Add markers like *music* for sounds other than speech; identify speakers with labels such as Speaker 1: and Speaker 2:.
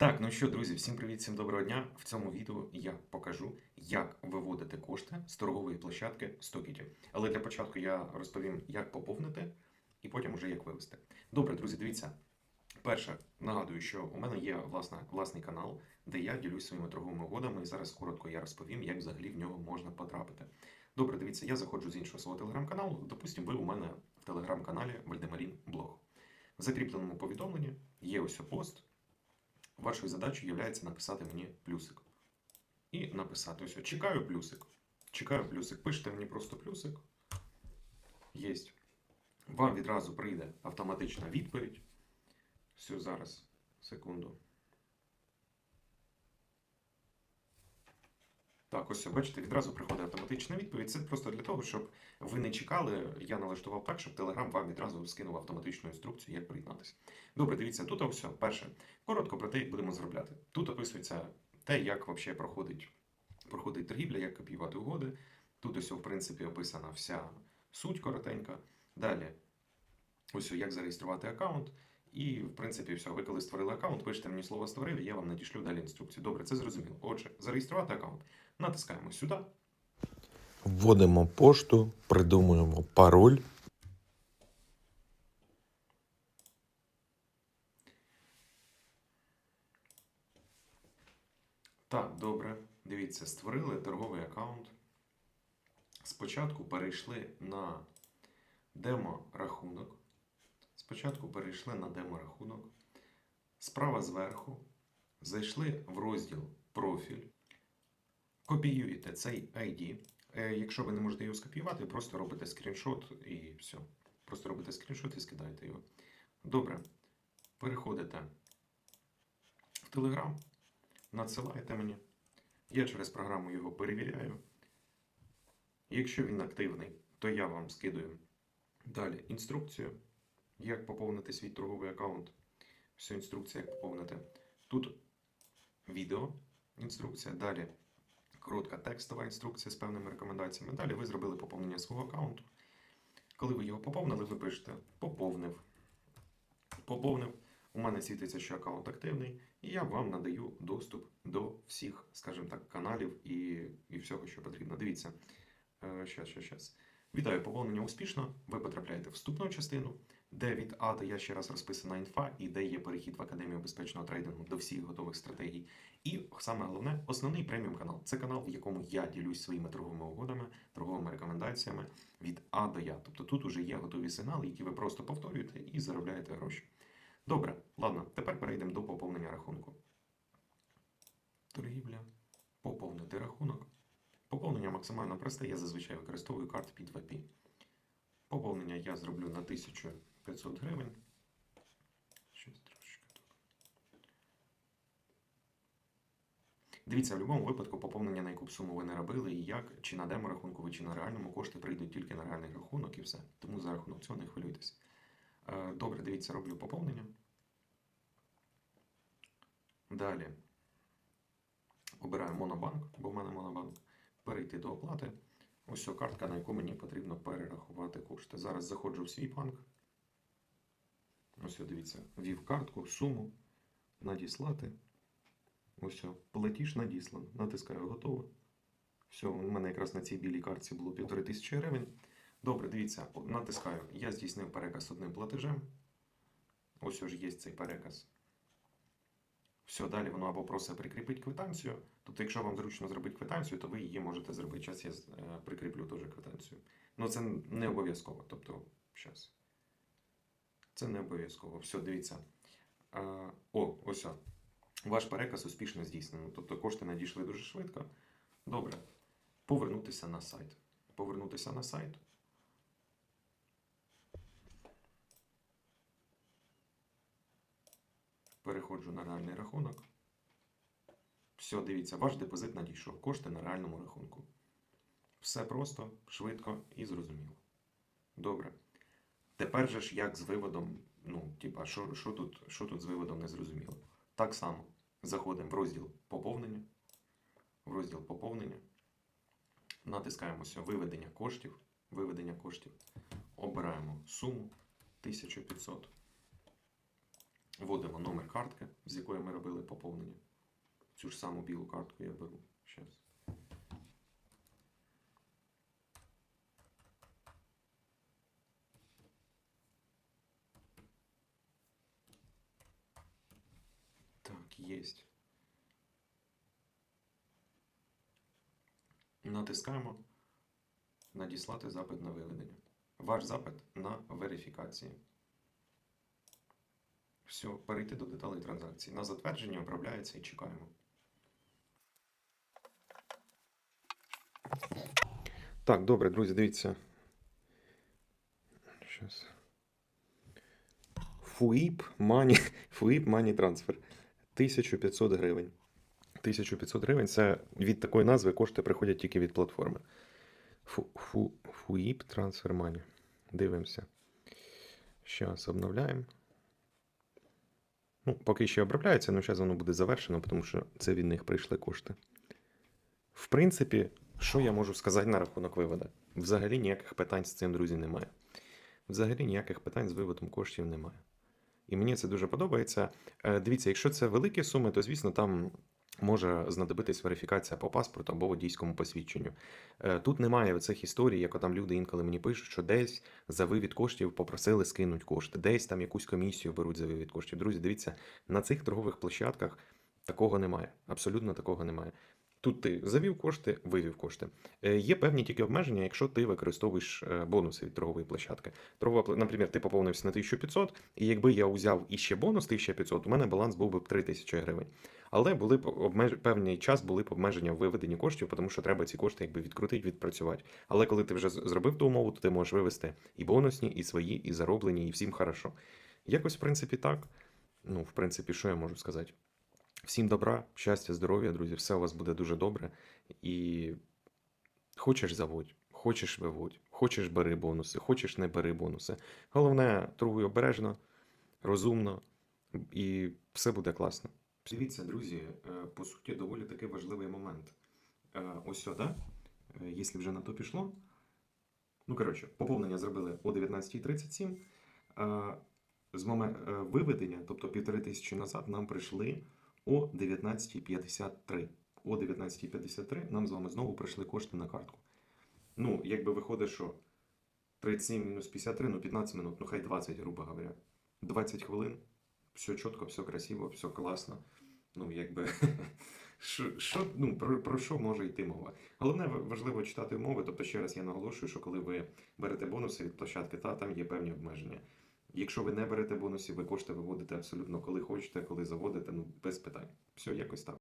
Speaker 1: Так, ну що, друзі, всім привіт, всім доброго дня. В цьому відео я покажу, як виводити кошти з торгової площадки Стокіті. Але для початку я розповім, як поповнити, і потім уже як вивести. Добре, друзі, дивіться. Перше, нагадую, що у мене є власна, власний канал, де я ділюсь своїми торговими угодами, і зараз коротко я розповім, як взагалі в нього можна потрапити. Добре, дивіться, я заходжу з іншого свого телеграм-каналу. Допустимо, ви у мене в телеграм-каналі Вальдемарін Блог. В закріпленому повідомленні є ось пост. Вашою задачею є написати мені плюсик. І написати ось: чекаю плюсик. Чекаю плюсик. Пишете мені просто плюсик. Єсть. Вам відразу прийде автоматична відповідь. Все, зараз. Секунду. Так, ось бачите, відразу приходить автоматична відповідь. Це просто для того, щоб ви не чекали. Я налаштував так, щоб Telegram вам відразу скинув автоматичну інструкцію, як приєднатися. Добре, дивіться, тут все. Перше. Коротко про те, як будемо заробляти. Тут описується те, як взагалі проходить, проходить торгівля, як копіювати угоди. Тут ось, в принципі, описана вся суть коротенька. Далі, ось як зареєструвати аккаунт. І, в принципі, все. Ви коли створили аккаунт, пишете мені слово створив, і я вам надішлю далі інструкцію. Добре, це зрозуміло. Отже, зареєструвати аккаунт. Натискаємо сюди.
Speaker 2: Вводимо пошту, придумуємо пароль.
Speaker 1: Так, добре. Дивіться, створили торговий аккаунт. Спочатку перейшли на демо-рахунок. Спочатку перейшли на демо-рахунок. Справа зверху. Зайшли в розділ профіль. Копіюєте цей ID. Е, Якщо ви не можете його скопіювати, просто робите скріншот і все. Просто робите скріншот і скидаєте його. Добре. Переходите в Telegram, надсилаєте мені. Я через програму його перевіряю. Якщо він активний, то я вам скидаю далі інструкцію, як поповнити свій торговий аккаунт. Всю інструкцію, як поповнити. Тут відео, інструкція, далі коротка текстова інструкція з певними рекомендаціями. Далі ви зробили поповнення свого аккаунту. Коли ви його поповнили, ви пишете поповнив. Поповнив. У мене світиться, що аккаунт активний, і я вам надаю доступ до всіх, скажімо так, каналів і, і всього, що потрібно. Дивіться. Е, Щас, щас, щас. Вітаю, поповнення успішно. Ви потрапляєте в вступну частину, де від А до Я ще раз розписана інфа, і де є перехід в Академію безпечного трейдингу до всіх готових стратегій. І саме головне, основний преміум канал. Це канал, в якому я ділюсь своїми торговими угодами, торговими рекомендаціями від А до Я. Тобто тут уже є готові сигнали, які ви просто повторюєте і заробляєте гроші. Добре, ладно, тепер перейдемо до поповнення рахунку. Торгівля. Поповнити рахунок. Поповнення максимально просте, я зазвичай використовую карт під VP. Поповнення я зроблю на 1500 гривень. Щось трошки тут. Дивіться, в будь-якому випадку поповнення на яку б суму ви не робили, і як, чи на демо-рахунку ви, чи на реальному кошти прийдуть тільки на реальний рахунок і все. Тому за рахунок цього не хвилюйтесь. Е, Добре, дивіться, роблю поповнення. Далі обираю монобанк, бо в мене монобанк. Перейти до оплати. Ось ця картка, на яку мені потрібно перерахувати кошти. Зараз заходжу в свій банк. Ось, дивіться, ввів картку, суму, надіслати. Ось, платіж надіслан. Натискаю готово. Все, у мене якраз на цій білій картці було півтори тисячі гривень. Добре, дивіться, натискаю. Я здійснив переказ одним платежем. Ось ж є цей переказ. Все, далі воно або просить прикріпити квитанцію. Тобто, якщо вам зручно зробити квитанцію, то ви її можете зробити. Зараз я е, прикріплю теж квитанцію. Ну це не обов'язково. Тобто, зараз. Це не обов'язково. Все, дивіться. О, ось. Ваш переказ успішно здійснено. Тобто кошти надійшли дуже швидко. Добре. Повернутися на сайт. Повернутися на сайт. Переходжу на реальний рахунок. Все, дивіться, ваш депозит надійшов. Кошти на реальному рахунку. Все просто, швидко і зрозуміло. Добре. Тепер же ж як з виводом, ну, типа, що, що, тут, що тут з виводом не зрозуміло. Так само заходимо в розділ поповнення. В розділ поповнення. Натискаємо все виведення коштів. Виведення коштів. Обираємо суму 1500. Вводимо номер картки, з якої ми робили поповнення. Цю ж саму білу картку я беру. Щас. Так. Натискаємо надіслати запит на виведення. Ваш запит на верифікації. Все, перейти до деталей транзакції. На затвердження обробляється і чекаємо. Так, добре, друзі, дивіться. Щас. FUIP Money, FUIP Money Transfer. 1500 гривень. 1500 гривень це від такої назви кошти приходять тільки від платформи. Фу, фу, Transfer Money. Дивимося. Зараз обновляємо. Ну, поки ще обробляється, але зараз воно буде завершено, тому що це від них прийшли кошти. В принципі, що я можу сказати на рахунок виводу? Взагалі ніяких питань з цим, друзі, немає. Взагалі ніяких питань з виводом коштів немає. І мені це дуже подобається. Е, Дивіться, якщо це великі суми, то звісно там може знадобитись верифікація по паспорту або водійському посвідченню. Е, Тут немає цих історій, як там люди інколи мені пишуть, що десь за вивід коштів попросили скинуть кошти, десь там якусь комісію беруть за вивід коштів. Друзі, дивіться, на цих торгових площадках такого немає. Абсолютно такого немає. Тут ти завів кошти, вивів кошти. Е, Є певні тільки обмеження, якщо ти використовуєш е, бонуси від торгової площадки. Торгова, наприклад, ти поповнився на 1500, і якби я узяв іще бонус 1500, у мене баланс був би 3000 гривень. Але були б обмеж... певний час були б обмеження в виведенні коштів, тому що треба ці кошти якби відкрутити, відпрацювати. Але коли ти вже зробив ту умову, то ти можеш вивести і бонусні, і свої, і зароблені, і всім хорошо. Якось, в принципі, так. Ну, в принципі, що я можу сказати? Всім добра, щастя, здоров'я, друзі, все у вас буде дуже добре. І хочеш заводь, хочеш виводь, хочеш бери бонуси, хочеш не бери бонуси. Головне, торгуй обережно, розумно, і все буде класно. Дивіться, друзі, е, по суті, доволі такий важливий момент. Е, Ось сюди, якщо вже на то пішло. Ну, коротше, поповнення зробили о 19.37. Е, З моменту виведення, тобто півтори тисячі назад, нам прийшли о 19.53. О 19.53 нам з вами знову прийшли кошти на картку. Ну, якби виходить, що 37 мінус 53, ну 15 минут, ну хай 20, грубо говоря. 20 хвилин, все чітко, все красиво, все класно. Ну, якби, *laughs* що, ну, про, про що може йти мова? Головне, важливо читати умови, тобто ще раз я наголошую, що коли ви берете бонуси від площадки, та там є певні обмеження. Якщо ви не берете бонусів, ви кошти виводите абсолютно коли хочете, коли заводите, ну без питань. Все якось так.